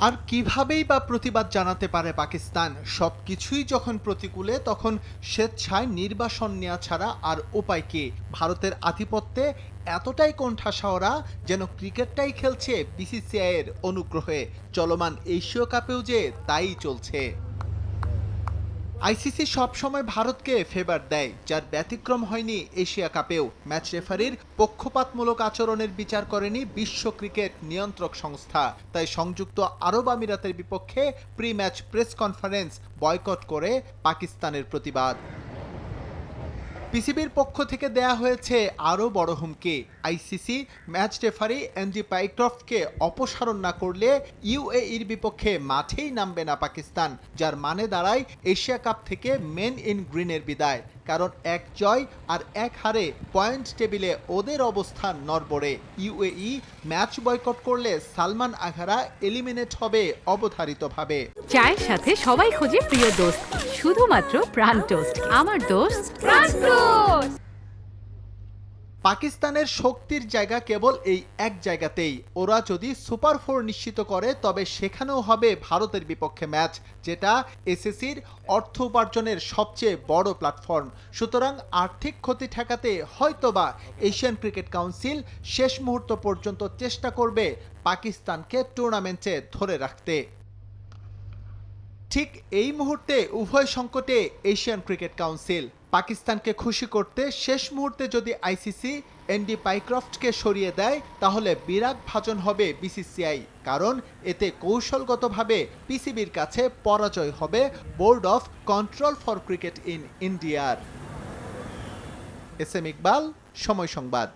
আর কিভাবেই বা প্রতিবাদ জানাতে পারে পাকিস্তান? সব কিছুই যখন প্রতিকূলে, তখন স্বেচ্ছায় নির্বাসন নেওয়া ছাড়া আর উপায় কি? ভারতের আধিপত্যে এতটাই কোণঠাসা ওরা যেন ক্রিকেটটাই খেলছে বিসিসিআই এর অনুগ্রহে। চলমান এশীয় কাপেও যে তাই চলছে। আইসিসি সবসময় ভারতকে ফেভার দেয়, যার ব্যতিক্রম হয়নি এশিয়া কাপেও। ম্যাচ রেফারির পক্ষপাতমূলক আচরণের বিচার করেনি বিশ্ব ক্রিকেট নিয়ন্ত্রক সংস্থা। তাই সংযুক্ত আরব আমিরাতের বিপক্ষে pre match press conference boycott করে পাকিস্তানের প্রতিবাদ। পিসিবির পক্ষ থেকে দেয়া হয়েছে আরও বড় হুমকি। আইসিসি ম্যাচ রেফারি এনজি পাইক্রফটকে অপসারণ না করলে ইউএইর বিপক্ষে মাঠেই নামবে না পাকিস্তান, যার মানে দাঁড়ায় এশিয়া কাপ থেকে মেন ইন গ্রিনের বিদায়, কারণ এক জয় আর এক হারে পয়েন্ট টেবিলে ওদের অবস্থান নড়বড়ে। ইউএই ম্যাচ বয়কট করলে সালমান আঘারা এলিমিনেট হবে অবধারিতভাবে। চায়ের সাথে সবাই খোঁজে প্রিয় দোস্ত, শুধুমাত্র প্রাণ টোস্ট, আমার দোস্ত প্রাণ পাকিস্তানের শক্তির জায়গা কেবল এই এক জায়গাতেই। ওরা যদি সুপার ফোর নিশ্চিত করে, তবে সেখানেও হবে ভারতের বিপক্ষে ম্যাচ, যেটা এসএসির অর্থ উপার্জনের সবচেয়ে বড় প্ল্যাটফর্ম সুতরাং আর্থিক ক্ষতি ঠেকাতে হয়তোবা এশিয়ান ক্রিকেট কাউন্সিল শেষ মুহূর্ত পর্যন্ত চেষ্টা করবে পাকিস্তানকে টুর্নামেন্টে ধরে রাখতে। ঠিক এই মুহূর্তে উভয় সংকটে এশিয়ান ক্রিকেট কাউন্সিল পাকিস্তানকে খুশি করতে শেষ মুহূর্তে যদি আইসিসি, এনডি পাইক্রফটকে সরিয়ে দেয়, তাহলে বিরাট ভাজন হবে বিসিসিআই। কারণ এতে কৌশলগতভাবে পিসিবির কাছে পরাজয় হবে board of control for cricket in ইন্ডিয়ার। এস এম ইকবাল, সময় সংবাদ।